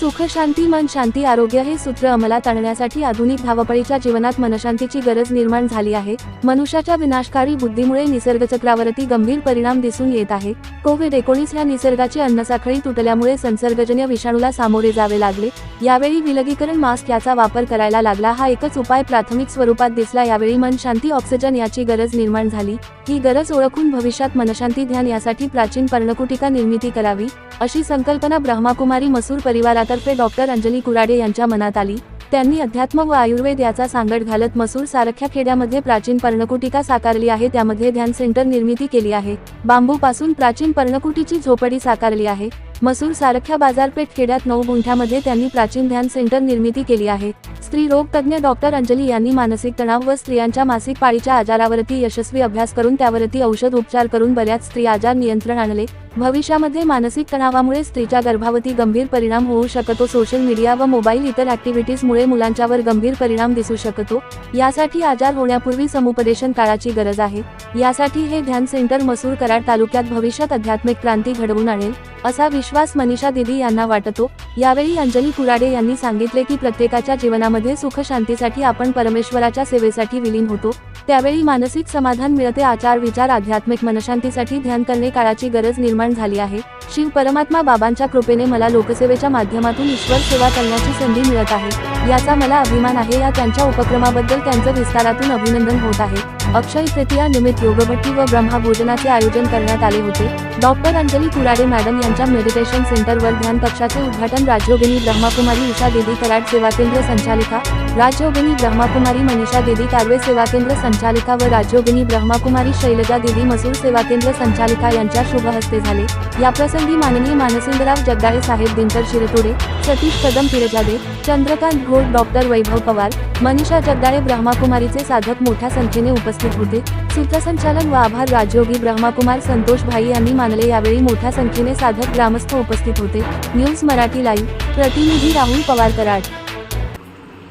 सुख शांती मन शांती आरोग्य हे सूत्र अंमलात आणण्यासाठी आधुनिक धावपळीच्या जीवनात मनशांतीची गरज निर्माण झाली आहे. मनुष्याच्या विनाशकारी बुद्धीमुळे निसर्गचक्रावरती गंभीर परिणाम दिसून येत आहे. कोविड एकोणीस ह्या निसर्गाची अन्नसाखळी तुटल्यामुळे संसर्गजन्य विषाणूला सामोरे जावे लागले. यावेळी विलगीकरण मास्क याचा वापर करायला लागला. हा एकच उपाय प्राथमिक स्वरूपात दिसला. यावेळी मन शांती ऑक्सिजन याची गरज निर्माण झाली. ही गरज ओळखून भविष्यात मनशांती ध्यान यासाठी प्राचीन पर्णकुटिका निर्मिती करावी अशी संकल्पना ब्रह्माकुमारी मसूर परिवारात परिवारातर्फे डॉक्टर अंजली कुराडे यांच्या मनात आली. त्यांनी अध्यात्म व आयुर्वेद याचा सांगड घालत मसूर सारख्या खेड्यामध्ये प्राचीन पर्णकुटिका साकारली आहे. त्यामध्ये ध्यान सेंटर निर्मिती केली आहे. बांबूपासून प्राचीन पर्णकुटीची झोपडी साकारली आहे. मसूर सारख्या बाजारपेठ खेड्यात नऊ गुंठ्यामध्ये त्यांनी प्राचीन ध्यान सेंटर निर्मिती केली आहे. स्त्री रोग तज्ज्ञ डॉक्टर अंजली यांनी मानसिक तणाव व स्त्रियांच्या मासिक पाळीच्या आजारावरती यशस्वी अभ्यास करून त्यावरती औषध उपचार करून बऱ्याच स्त्री आजार नियंत्रण आणले. भविष्यामध्ये मानसिक तणावामुळे स्त्रीच्या गर्भावती गंभीर परिणाम होऊ शकतो. सोशल मीडिया व मोबाईल इतर ऍक्टिव्हिटीजमुळे मुलांच्यावर गंभीर परिणाम दिसू शकतो. यासाठी आजार होण्यापूर्वी समुपदेशन काळाची गरज आहे. यासाठी हे ध्यान सेंटर मसूर कराड तालुक्यात भविष्यात आध्यात्मिक क्रांती घडवून आणेल असा विश्वास मनीषा दिदी यांना वाटतो. यावेळी अंजली कुराडे यांनी सांगितले की प्रत्येकाच्या जीवनामध्ये सुख शांतीसाठी आपण परमेश्वराच्या सेवेसाठी विलीन होतो. त्यावेळी मानसिक समाधान मिळते आचार विचार आध्यात्मिक मनशांतीसाठी ध्यान करणे काळाची गरज निर्माण झाली आहे. शिव परमात्मा बाबांच्या कृपेने मला लोकसेवेच्या माध्यमातून ईश्वर सेवा करण्याची संधी मिळत आहे. याचा मला अभिमान आहे. या त्यांच्या उपक्रमाबद्दल त्यांचं विस्तारातून अभिनंदन होत आहे. अक्षय तृतीया निमित्त योगभट्टी व ब्रह्मभोजनाचे आयोजन करण्यात आले होते. डॉक्टर अंजली कुराडे मॅडम यांच्या मेडिटेशन सेंटरवर ध्यान कक्षाचे उद्घाटन राजयोगिनी ब्रह्मकुमारी उषा देवी कराड सेवा केंद्र संचालिका राजयोगिनी ब्रह्मकुमारी मनीषा देवी कारवे सेवा केंद्र संचालिका व राजयोगिनी ब्रह्मकुमारी शैलजा देवी मसूर सेवा केंद्र संचालिका यांच्या शुभ हस्ते झाले. याप्रसंगी माननीय मानसिंगराव जगदाळे साहेब दिनकर शिरतोडे सतीश कदम फिरजादे चंद्रकांत घोड डॉक्टर वैभव पवार मनीषा जगदाळे ब्रह्माकुमारीचे साधक मोठ्या संख्येने उपस्थित होते. सूत्रसंचालन व आभार राजयोगी ब्रह्माकुमार संतोष भाई यांनी मानले. यावेळी मोठ्या संख्येने साधक ग्रामस्थ उपस्थित होते. News Marathi live. प्रतिनिधी राहुल पवार कराड.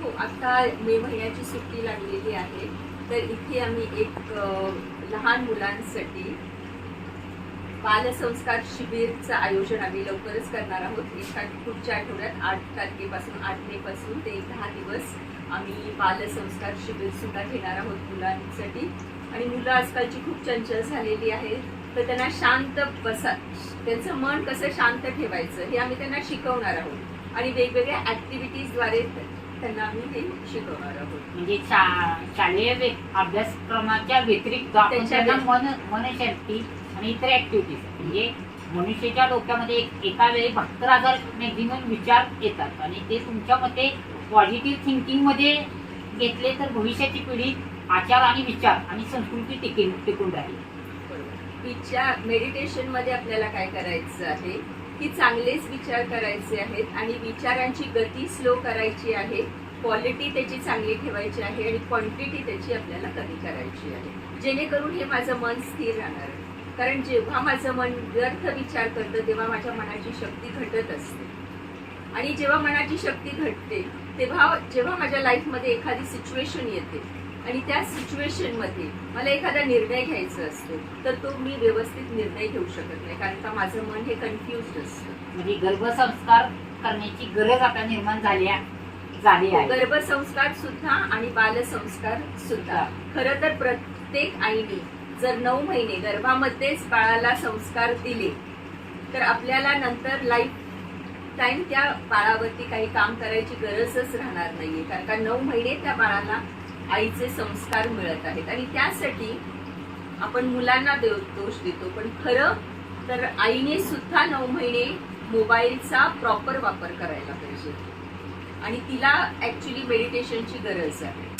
हो, आता मे महिन्याची सुट्टी लागलेली आहे. तर इथे आम्ही एक लहान मुलांसाठी बालसंस्कार शिबिरचं आयोजन आम्ही लवकरच करणार आहोत. एका पुढच्या आठवड्यात आठ तारखेपासून आठ मे पासून ते दहा दिवस आम्ही बालसंस्कार शिबिर सुद्धा घेणार आहोत मुलांसाठी. आणि मुलं आजकालची खूप चंचल झालेली आहेत. तर त्यांना शांत बसा त्यांचं मन कसं शांत ठेवायचं हे आम्ही त्यांना शिकवणार आहोत. आणि वेगवेगळ्या ऍक्टिव्हिटीजद्वारे त्यांना आम्ही हे शिकवणार आहोत. म्हणजे शा- शालेय वे- अभ्यासक्रमाच्या व्यतिरिक्त आपण त्याच्या त्यांना मन मनशांती आणि इतर ऍक्टिव्हिटीज म्हणजे मनुष्याच्या डोक्यामध्ये एका वेळी बहात्तर हजार मॅक्झिमम विचार येतात. आणि ते तुमच्या मते पॉझिटिव्ह थिंकिंगमध्ये घेतले तर भविष्याची पिढी आचार आणि विचार आणि संस्कृती टिकेल टिकून राहील. विचार मेडिटेशनमध्ये आपल्याला काय करायचं आहे? की चांगलेच विचार करायचे आहेत आणि विचारांची गती स्लो करायची आहे. क्वालिटी त्याची चांगली ठेवायची आहे आणि क्वांटिटी त्याची आपल्याला कमी करायची आहे. जेणेकरून हे माझं मन स्थिर राहणार आहे. कारण जेव्हा माझं मन व्यर्थ विचार करतं तेव्हा माझ्या मनाची शक्ती घटत असते. आणि जेव्हा मनाची शक्ती घटते तेव्हा जेव्हा माझ्या लाईफमध्ये एखादी सिच्युएशन येते आणि त्या सिच्युएशनमध्ये मला एखादा निर्णय घ्यायचा असतो तर तो मी व्यवस्थित निर्णय घेऊ शकत नाही कारण का माझं मन हे कन्फ्युज असतं. म्हणजे गर्भसंस्कार करण्याची गरज आता निर्माण झाली आहे झाली आहे. गर्भसंस्कार सुद्धा आणि बालसंस्कार सुद्धा. खरं तर प्रत्येक आईने जर नऊ महिने गर्भामध्येच बाळाला संस्कार दिले तर आपल्याला नंतर लाईफ टाइम त्या बाळावरती काही काम करायची गरजच राहणार नाहीये. कारण का नऊ महिने त्या बाळाला आईचे संस्कार मिळत आहेत. आणि त्यासाठी आपण मुलांना देव दोष देतो. पण खरं तर आईने सुद्धा नऊ महिने मोबाईलचा प्रॉपर वापर करायला पाहिजे. आणि तिला ॲक्च्युली मेडिटेशनची गरज आहे.